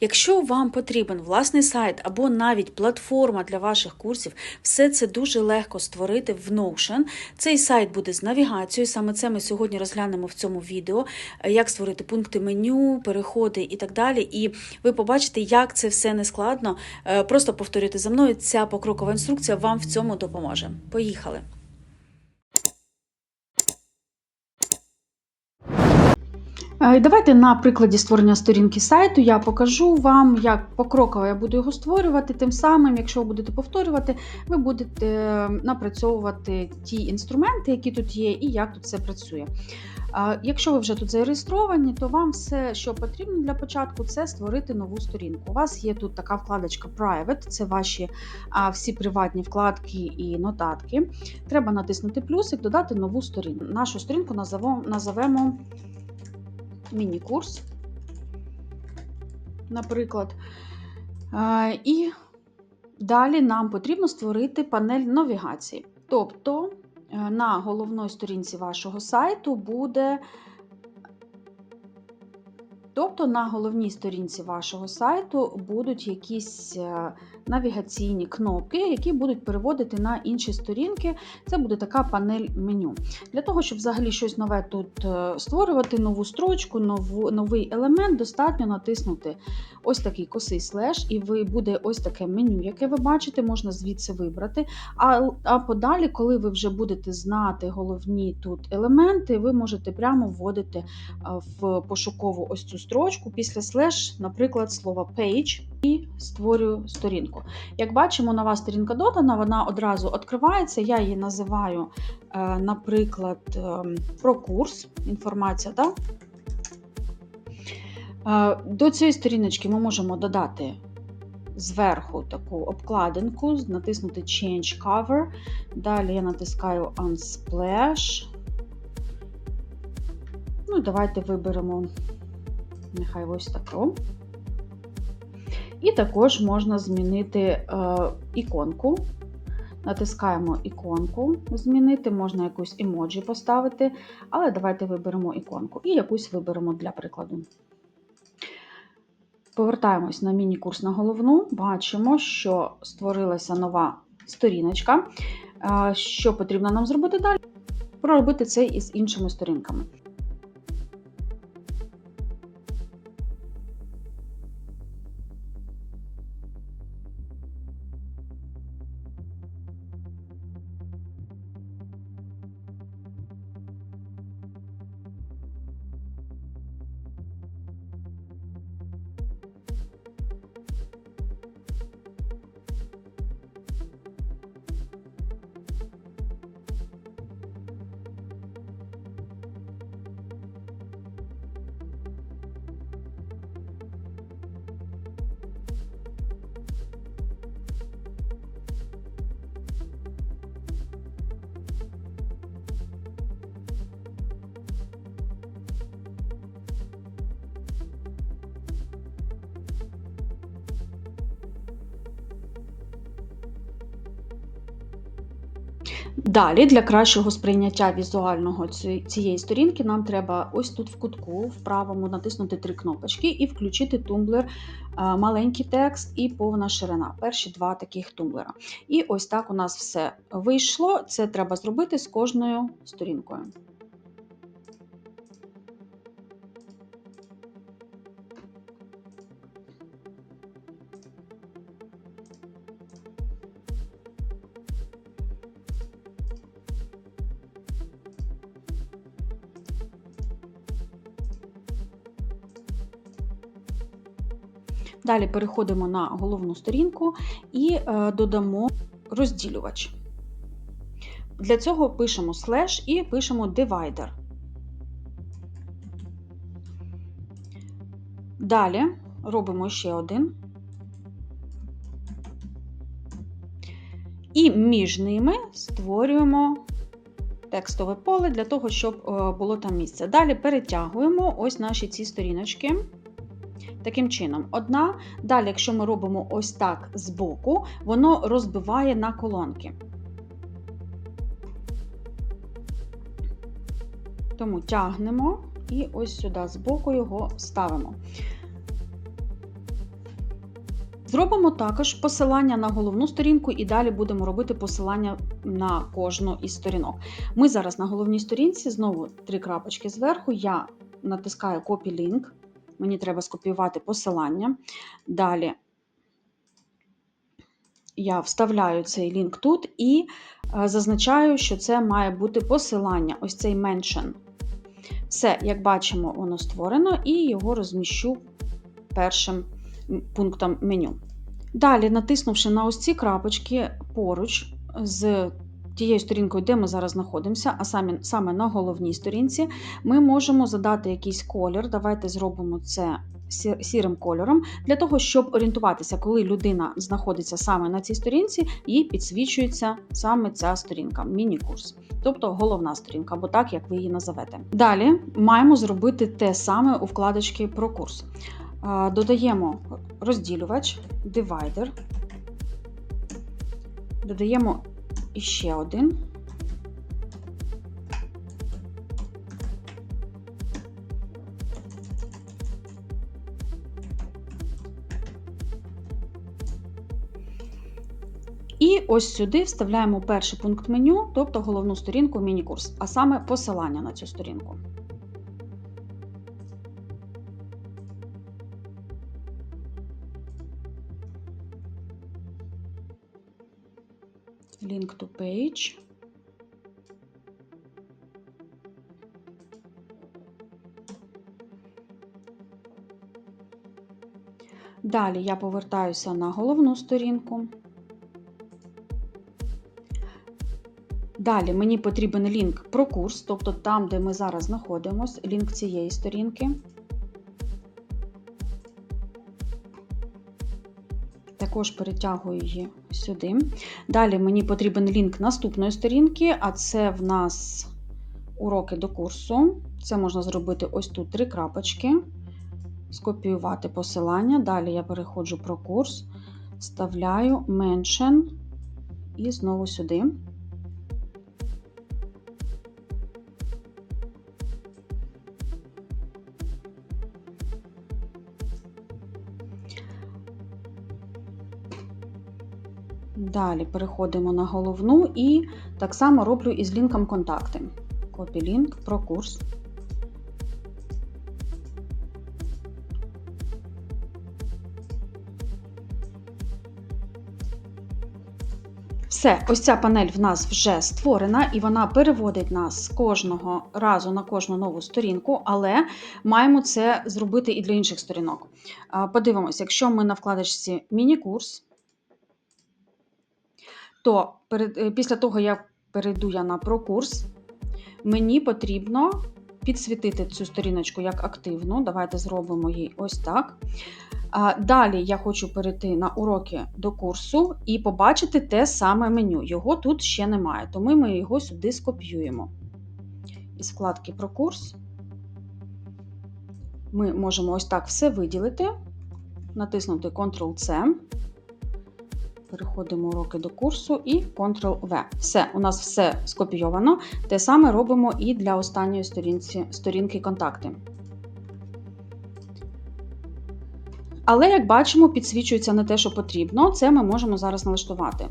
Якщо вам потрібен власний сайт або навіть платформа для ваших курсів, все це дуже легко створити в Notion. Цей сайт буде з навігацією. Саме це ми сьогодні розглянемо в цьому відео, як створити пункти меню, переходи і так далі. І ви побачите, як це все не складно. Е, Просто повторюйте за мною. Ця покрокова інструкція вам в цьому допоможе. Поїхали! Давайте на прикладі створення сторінки сайту я покажу вам, як покроково я буду його створювати. Тим самим, якщо ви будете повторювати, ви будете е, напрацьовувати ті інструменти, які тут є, і як тут все працює. Е, Якщо ви вже тут зареєстровані, то вам все, що потрібно для початку, це створити нову сторінку. У вас є тут така вкладочка Private, це ваші всі приватні вкладки і нотатки. Треба натиснути плюсик, додати нову сторінку. Нашу сторінку назовемо міні-курс, наприклад. І далі нам потрібно створити панель навігації. Тобто е, на головній сторінці вашого сайту буде. Тобто на головній сторінці вашого сайту будуть якісь е, навігаційні кнопки, які будуть переводити на інші сторінки. Це буде така панель меню. Для того, щоб взагалі щось нове тут е, створювати, нову строчку, нову, новий елемент, достатньо натиснути ось такий косий слеш, і ви буде ось таке меню, яке ви бачите, можна звідси вибрати. А, а подалі, коли ви вже будете знати головні тут елементи, ви можете прямо вводити е, в пошукову ось цю строчку після слеш, наприклад, слово page, і створюю сторінку. Як бачимо, нова сторінка додана, вона одразу відкривається. Я її називаю, е, наприклад, ем, про курс. Інформація, так? Е, До цієї сторіночки ми можемо додати зверху таку обкладинку, натиснути Change Cover. Далі я натискаю Unsplash. Ну, давайте виберемо нехай ось таку. І також можна змінити е, іконку. Натискаємо іконку, змінити, можна якусь емоджі поставити, але давайте виберемо іконку і якусь виберемо для прикладу. Повертаємось на міні-курс на головну, бачимо, що створилася нова сторіночка. Е, Що потрібно нам зробити далі? Проробити це із іншими сторінками. Далі, для кращого сприйняття візуального цієї сторінки, нам треба ось тут в кутку, в правому натиснути три кнопочки і включити тумблер е, маленький текст і повна ширина. Перші два таких тумблера. І ось так у нас все вийшло. Це треба зробити з кожною сторінкою. Далі переходимо на головну сторінку і е, додамо розділювач. Для цього пишемо слеш і пишемо divider. Далі робимо ще один. І між ними створюємо текстове поле для того, щоб е, було там місце. Далі перетягуємо ось наші ці сторіночки. Таким чином, одна, далі, якщо ми робимо ось так збоку, воно розбиває на колонки. Тому тягнемо і ось сюди збоку його ставимо. Зробимо також посилання на головну сторінку і далі будемо робити посилання на кожну із сторінок. Ми зараз на головній сторінці, знову три крапочки зверху. Я натискаю Copy Link. Мені треба скопіювати посилання. Далі я вставляю цей лінк тут і е, зазначаю, що це має бути посилання, ось цей mention. Все, як бачимо, воно створено, і його розміщу першим пунктом меню. Далі, натиснувши на ось ці крапочки поруч з тією сторінкою, де ми зараз знаходимося, а саме, саме на головній сторінці, ми можемо задати якийсь колір. Давайте зробимо це сірим кольором, для того, щоб орієнтуватися, коли людина знаходиться саме на цій сторінці, їй підсвічується саме ця сторінка, міні-курс, тобто головна сторінка, або так, як ви її назовете. Далі маємо зробити те саме у вкладочці про курс. Додаємо розділювач, дивайдер, додаємо іще один. І ось сюди вставляємо перший пункт меню, тобто головну сторінку міні-курс, а саме посилання на цю сторінку. Link to page. Далі я повертаюся на головну сторінку. Далі мені потрібен лінк про курс, тобто там, де ми зараз знаходимося, лінк цієї сторінки. Також перетягую її сюди. Далі мені потрібен лінк наступної сторінки, а це в нас уроки до курсу. Це можна зробити ось тут три крапочки, скопіювати посилання. Далі я переходжу про курс, вставляю mention і знову сюди. Далі переходимо на головну і так само роблю із лінком контакти. Copy лінк про курс. Все, ось ця панель в нас вже створена, і вона переводить нас кожного разу на кожну нову сторінку, але маємо це зробити і для інших сторінок. Подивимось, якщо ми на вкладочці Міні-курс то перед, е, після того, як перейду я на прокурс, мені потрібно підсвітити цю сторіночку як активну. Давайте зробимо її ось так. Далі я хочу перейти на уроки до курсу і побачити те саме меню. Його тут ще немає, тому ми його сюди скопіюємо. Із вкладки про курс ми можемо ось так все виділити, натиснути Ctrl-C. Переходимо уроки до курсу і Ctrl-V. Все, у нас все скопійовано. Те саме робимо і для останньої сторінці, сторінки контакти. Але, як бачимо, підсвічується не те, що потрібно. Це ми можемо зараз налаштувати.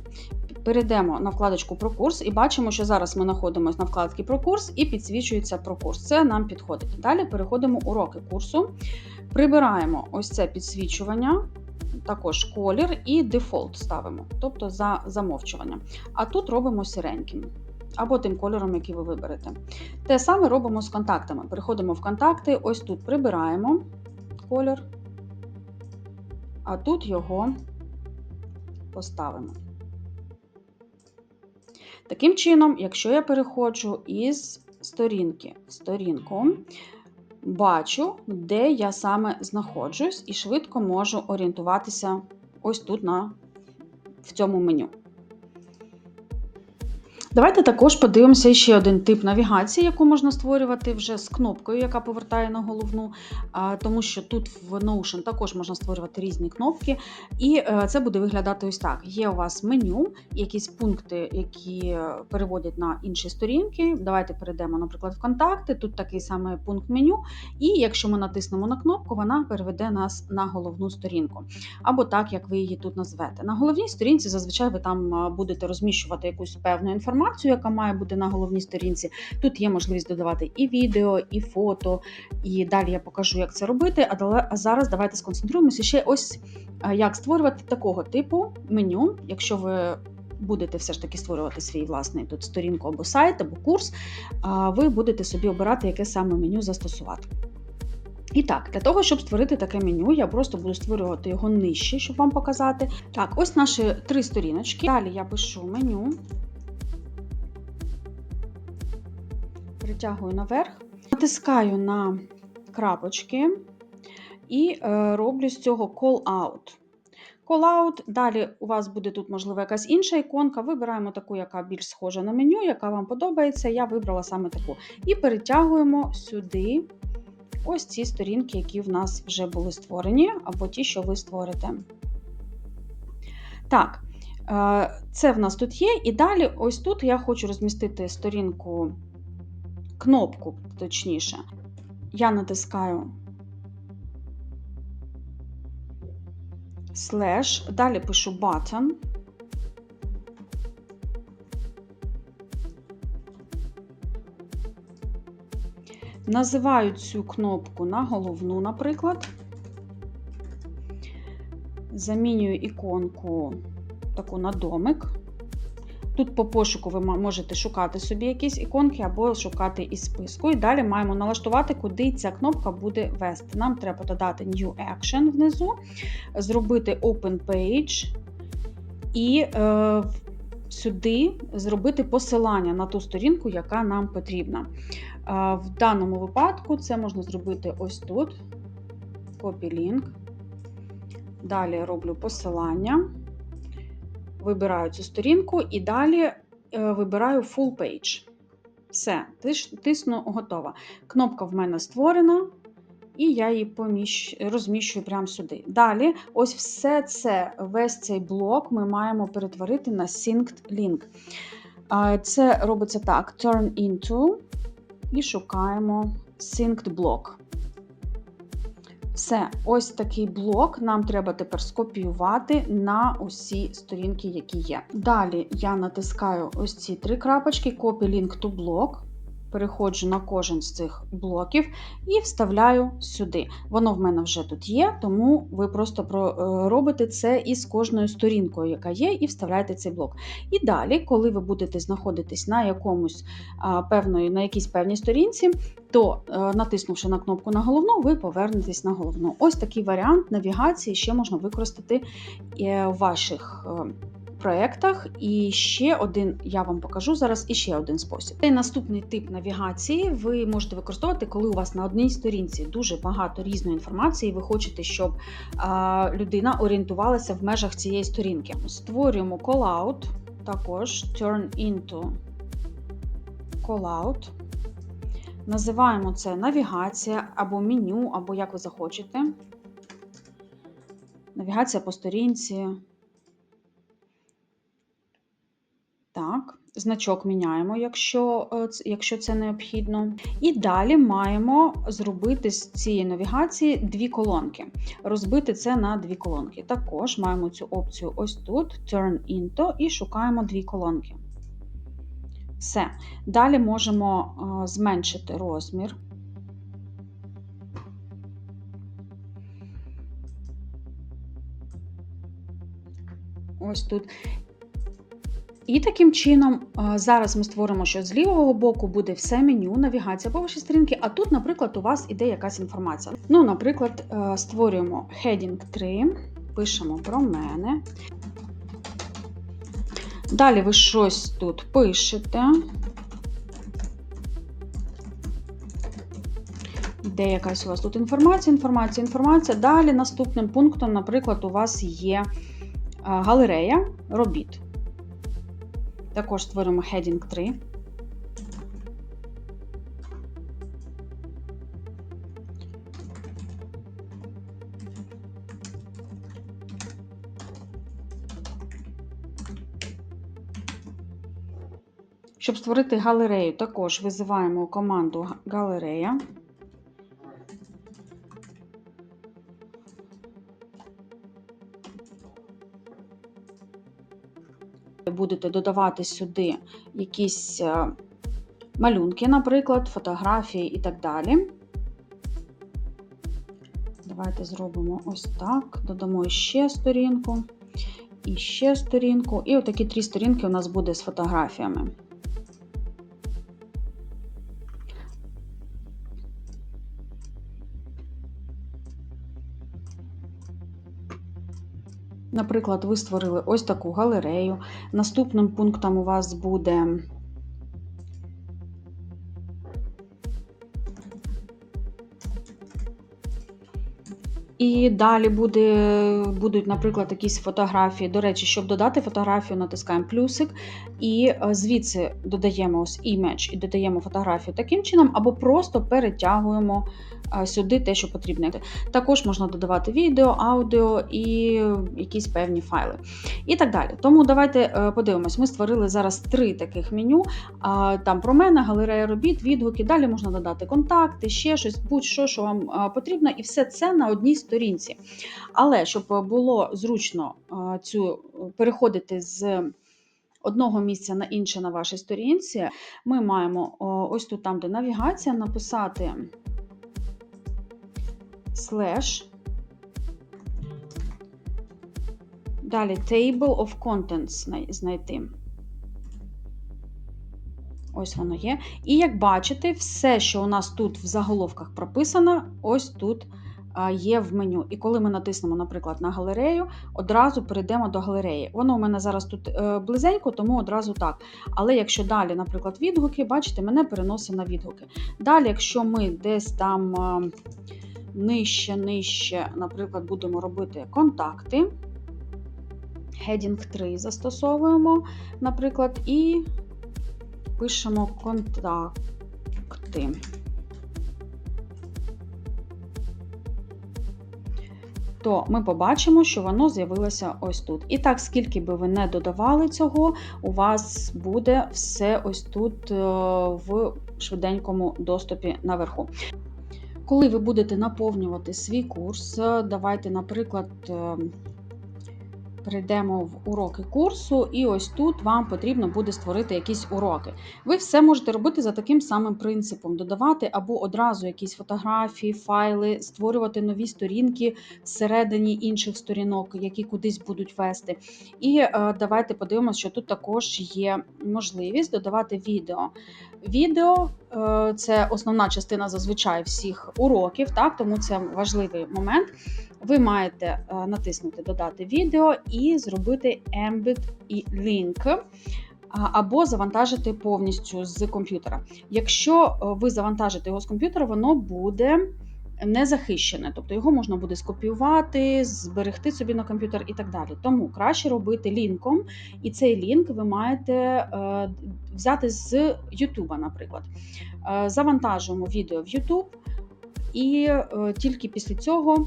Перейдемо на вкладочку про курс і бачимо, що зараз ми знаходимося на вкладці про курс і підсвічується про курс. Це нам підходить. Далі переходимо уроки курсу, прибираємо ось це підсвічування також колір і дефолт ставимо, тобто за замовчування. А тут робимо сіреньким. Або тим кольором, який ви виберете. Те саме робимо з контактами. Переходимо в контакти, ось тут прибираємо колір, а тут його поставимо. Таким чином, якщо я переходжу із сторінки в сторінку, бачу, де я саме знаходжусь, і швидко можу орієнтуватися ось тут на, в цьому меню. Давайте також подивимося ще один тип навігації, яку можна створювати вже з кнопкою, яка повертає на головну, тому що тут в Notion також можна створювати різні кнопки, і е, це буде виглядати ось так: є у вас меню, якісь пункти, які е, переводять на інші сторінки. Давайте перейдемо, наприклад, в контакти. Тут такий самий пункт меню, і якщо ми натиснемо на кнопку, вона переведе нас на головну сторінку. Або так, як ви її тут назвете. На головній сторінці зазвичай ви там будете розміщувати якусь певну інформацію, яка має бути на головній сторінці. Тут є можливість додавати і відео, і фото, і далі я покажу, як це робити. А зараз давайте сконцентруємося ще ось як створювати такого типу меню, якщо ви. Будете все ж таки створювати свій власний тут сторінку або сайт, або курс, ви будете собі обирати, яке саме меню застосувати. І так, для того, щоб створити таке меню, я просто буду створювати його нижче, щоб вам показати. Так, ось наші три сторіночки. Далі я пишу меню, притягую наверх, натискаю на крапочки і е, роблю з цього call out. Call out. Далі у вас буде тут, можливо, якась інша іконка. Вибираємо таку, яка більш схожа на меню, яка вам подобається. Я вибрала саме таку. І перетягуємо сюди ось ці сторінки, які в нас вже були створені, або ті, що ви створите. Так, е, це в нас тут є. І далі, ось тут я хочу розмістити сторінку, кнопку, точніше. Я натискаю слеш, далі пишу button. Називаю цю кнопку на головну, наприклад. Замінюю іконку таку на домик. Тут по пошуку ви можете шукати собі якісь іконки або шукати із списку. І далі маємо налаштувати, куди ця кнопка буде вести. Нам треба додати New Action внизу, зробити Open Page і е, сюди зробити посилання на ту сторінку, яка нам потрібна. В даному випадку це можна зробити ось тут. Copy link. Далі роблю посилання, вибираю цю сторінку і далі е, вибираю Full Page. Все, тисну готова. Кнопка в мене створена, і я її поміщ... розміщую прямо сюди. Далі, ось все це, весь цей блок ми маємо перетворити на Synced Link. Це робиться так: Turn into і шукаємо Synced блок. Все, ось такий блок нам треба тепер скопіювати на усі сторінки, які є. Далі я натискаю ось ці три крапочки, Copy Link to Block. Переходжу на кожен з цих блоків і вставляю сюди. Воно в мене вже тут є, тому ви просто е, робите це із кожною сторінкою, яка є, і вставляєте цей блок. І далі, коли ви будете знаходитись на якомусь певної, на якійсь певній сторінці, то е, натиснувши на кнопку на головну, ви повернетесь на головну. Ось такий варіант навігації ще можна використати е, в ваших проєктах. І ще один я вам покажу зараз і ще один спосіб. Цей наступний тип навігації ви можете використовувати, коли у вас на одній сторінці дуже багато різної інформації, і ви хочете, щоб людина орієнтувалася в межах цієї сторінки. Створюємо callout, також turn into callout. Називаємо це навігація або меню, або як ви захочете. Навігація по сторінці. Так, значок міняємо, якщо е, якщо це необхідно. І далі маємо зробити з цієї навігації дві колонки. Розбити це на дві колонки. Також маємо цю опцію ось тут: Turn into, і шукаємо дві колонки. Все. Далі можемо е, зменшити розмір. Ось тут. І таким чином, зараз ми створимо, що з лівого боку буде все меню, навігація по вашій сторінці, а тут, наприклад, у вас іде якась інформація. Ну, наприклад, е, створюємо heading 3, пишемо про мене. Далі ви щось тут пишете. Де якась у вас тут інформація, інформація, інформація. Далі наступним пунктом, наприклад, у вас є галерея робіт. Також створимо heading 3. Щоб створити галерею, також визиваємо команду галерея. Будете додавати сюди якісь е, малюнки, наприклад, фотографії і так далі. Давайте зробимо ось так. Додамо ще сторінку, і ще сторінку. І отакі три сторінки у нас буде з фотографіями. Наприклад, ви створили ось таку галерею. Наступним пунктом у вас буде І далі буде, будуть, наприклад, якісь фотографії. До речі, щоб додати фотографію, натискаємо плюсик, і е, звідси додаємо ось image і додаємо фотографію таким чином, або просто перетягуємо е, сюди те, що потрібно. Також можна додавати відео, аудіо і якісь певні файли. І так далі. Тому давайте е, подивимось. Ми створили зараз три таких меню. Там про мене, галерея робіт, відгуки. Далі можна додати контакти, ще щось, будь-що, що вам потрібно, і все це на одній сторінці. Але щоб було зручно цю переходити з одного місця на інше на вашій сторінці, ми маємо ось тут, там, де навігація, написати слеш. Далі Table of Contents знайти. Ось воно є. І як бачите, все, що у нас тут в заголовках прописано, ось тут є в меню. І коли ми натиснемо, наприклад, на галерею, одразу перейдемо до галереї. Воно у мене зараз тут е, близенько, тому одразу так. Але якщо далі, наприклад, відгуки, бачите, мене переносить на відгуки. Далі, якщо ми десь там нижче, нижче, наприклад, будемо робити контакти. Heading 3 застосовуємо, наприклад, і пишемо контакти. То ми побачимо, що воно з'явилося ось тут. І так, скільки би ви не додавали цього, у вас буде все ось тут е, в швиденькому доступі наверху. Коли ви будете наповнювати свій курс, е, давайте, наприклад, перейдемо в уроки курсу, і ось тут вам потрібно буде створити якісь уроки. Ви все можете робити за таким самим принципом: додавати або одразу якісь фотографії, файли, створювати нові сторінки всередині інших сторінок, які кудись будуть вести. І е, давайте подивимося, що тут також є можливість додавати відео. Відео е, це основна частина зазвичай всіх уроків, так тому це важливий момент. Ви маєте е, натиснути Додати відео і зробити Embed і лінк. Або завантажити повністю з комп'ютера. Якщо е, ви завантажите його з комп'ютера, воно буде не захищене, тобто його можна буде скопіювати, зберегти собі на комп'ютер і так далі. Тому краще робити лінком, і цей лінк ви маєте е, взяти з YouTube, наприклад. Завантажуємо відео в YouTube, і тільки після цього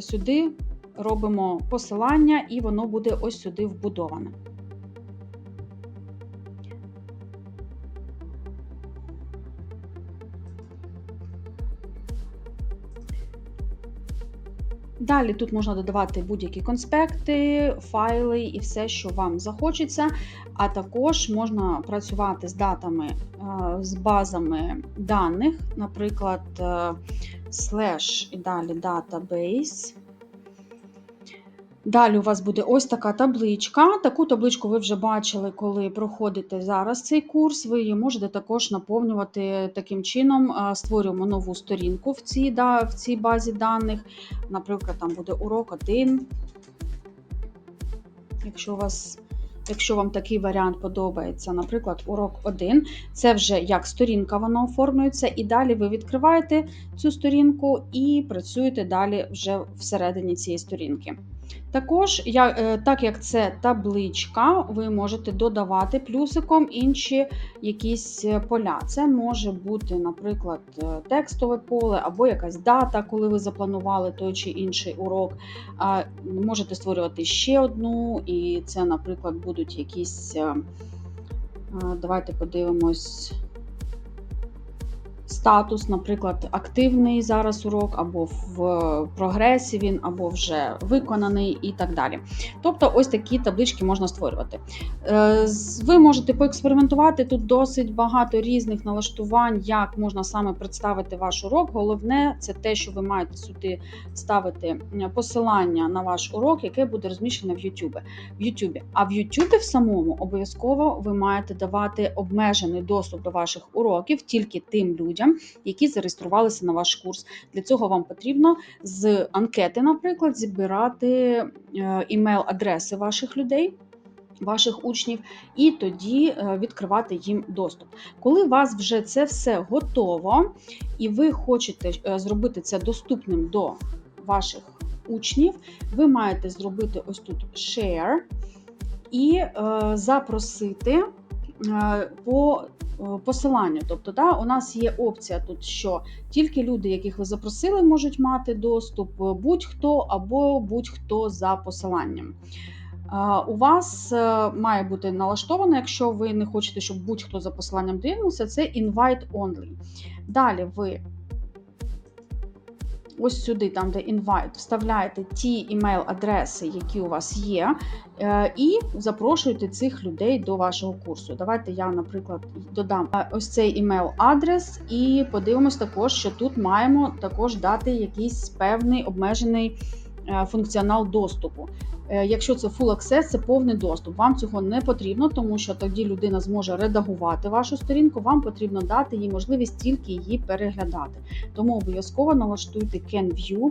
сюди робимо посилання, і воно буде ось сюди вбудоване. Далі тут можна додавати будь-які конспекти, файли і все, що вам захочеться. А також можна працювати з датами, е, з базами даних, наприклад, slash і далі database. Далі у вас буде ось така табличка. Таку табличку ви вже бачили, коли проходите зараз цей курс. Ви її можете також наповнювати таким чином. Створюємо нову сторінку в цій, да, в цій базі даних. Наприклад, там буде урок 1. Якщо у вас Якщо вам такий варіант подобається, наприклад, урок 1, це вже як сторінка вона оформлюється, і далі ви відкриваєте цю сторінку і працюєте далі вже всередині цієї сторінки. Також, е, так як це табличка, ви можете додавати плюсиком інші якісь е, поля. Це може бути, наприклад, е, текстове поле або якась дата, коли ви запланували той чи інший урок. Можете створювати ще одну, і це, наприклад, будуть якісь. Давайте подивимось. Статус, наприклад, активний зараз урок, або в прогресі він, або вже виконаний, і так далі. Тобто, ось такі таблички можна створювати. Е, Ви можете поекспериментувати тут досить багато різних налаштувань, як можна саме представити ваш урок. Головне, це те, що ви маєте сюди ставити посилання на ваш урок, яке буде розміщене в YouTube. В YouTube. А в YouTube в самому обов'язково ви маєте давати обмежений доступ до ваших уроків тільки тим людям, які зареєструвалися на ваш курс. Для цього вам потрібно з анкети, наприклад, зібрати е, імейл-адреси ваших людей. Ваших учнів, і тоді е, відкривати їм доступ. Коли у вас вже це все готово, і ви хочете е, зробити це доступним до ваших учнів, ви маєте зробити ось тут share і запросити по е, посиланню. Тобто, да, у нас є опція тут, що тільки люди, яких ви запросили, можуть мати доступ, е, будь-хто або будь-хто за посиланням. У вас е, має бути налаштовано, якщо ви не хочете, щоб будь-хто за посиланням дивився, це invite only. Далі ви ось сюди, там, де інвайт, вставляєте ті імейл-адреси, які у вас є, е, і запрошуєте цих людей до вашого курсу. Давайте я, наприклад, додам е, ось цей імейл-адрес, і подивимось також, що тут маємо також дати якийсь певний обмежений функціонал доступу. Е, Якщо це Full Access, це повний доступ. Вам цього не потрібно, тому що тоді людина зможе редагувати вашу сторінку. Вам потрібно дати їй можливість тільки її переглядати. Тому обов'язково налаштуйте Can View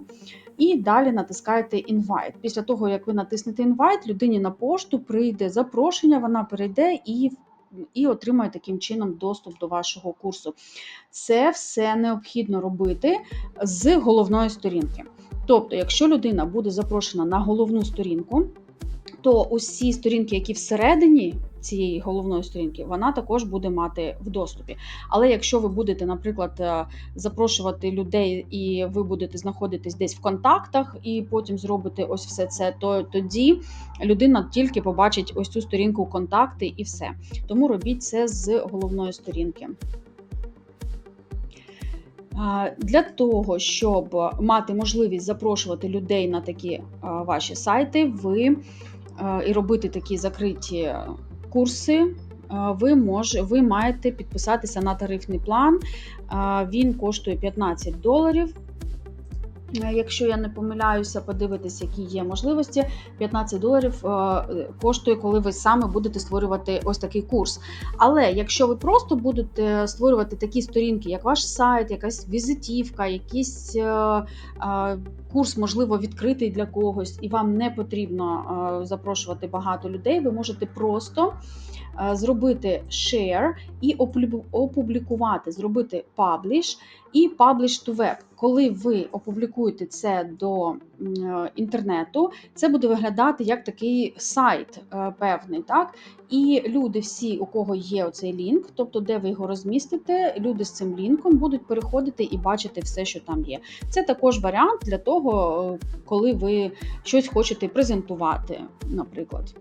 і далі натискаєте Invite. Після того, як ви натиснете Invite, людині на пошту прийде запрошення, вона перейде і і отримає таким чином доступ до вашого курсу. Це все необхідно робити з головної сторінки. Тобто, якщо людина буде запрошена на головну сторінку, то усі сторінки, які всередині цієї головної сторінки, вона також буде мати в доступі. Але якщо ви будете, наприклад, е, запрошувати людей, і ви будете знаходитись десь в контактах, і потім зробите ось все це, то тоді людина тільки побачить ось цю сторінку контакти і все. Тому робіть це з головної сторінки. Для того, щоб мати можливість запрошувати людей на такі ваші сайти, ви і робити такі закриті курси, ви, мож, ви маєте підписатися на тарифний план. Він коштує 15 доларів. Е, Якщо я не помиляюся, подивитись, які є можливості. 15 доларів е, коштує, коли ви саме будете створювати ось такий курс. Але якщо ви просто будете створювати такі сторінки, як ваш сайт, якась візитівка, якийсь е, е, курс, можливо, відкритий для когось, і вам не потрібно запрошувати багато людей, ви можете просто зробити share і опублікувати, зробити publish і publish to web. Коли ви опублікуєте це до інтернету, це буде виглядати як такий сайт е, певний, так? І люди, всі, у кого є оцей лінк, тобто де ви його розмістите, люди з цим лінком будуть переходити і бачити все, що там є. Це також варіант для того, е, коли ви щось хочете презентувати, наприклад.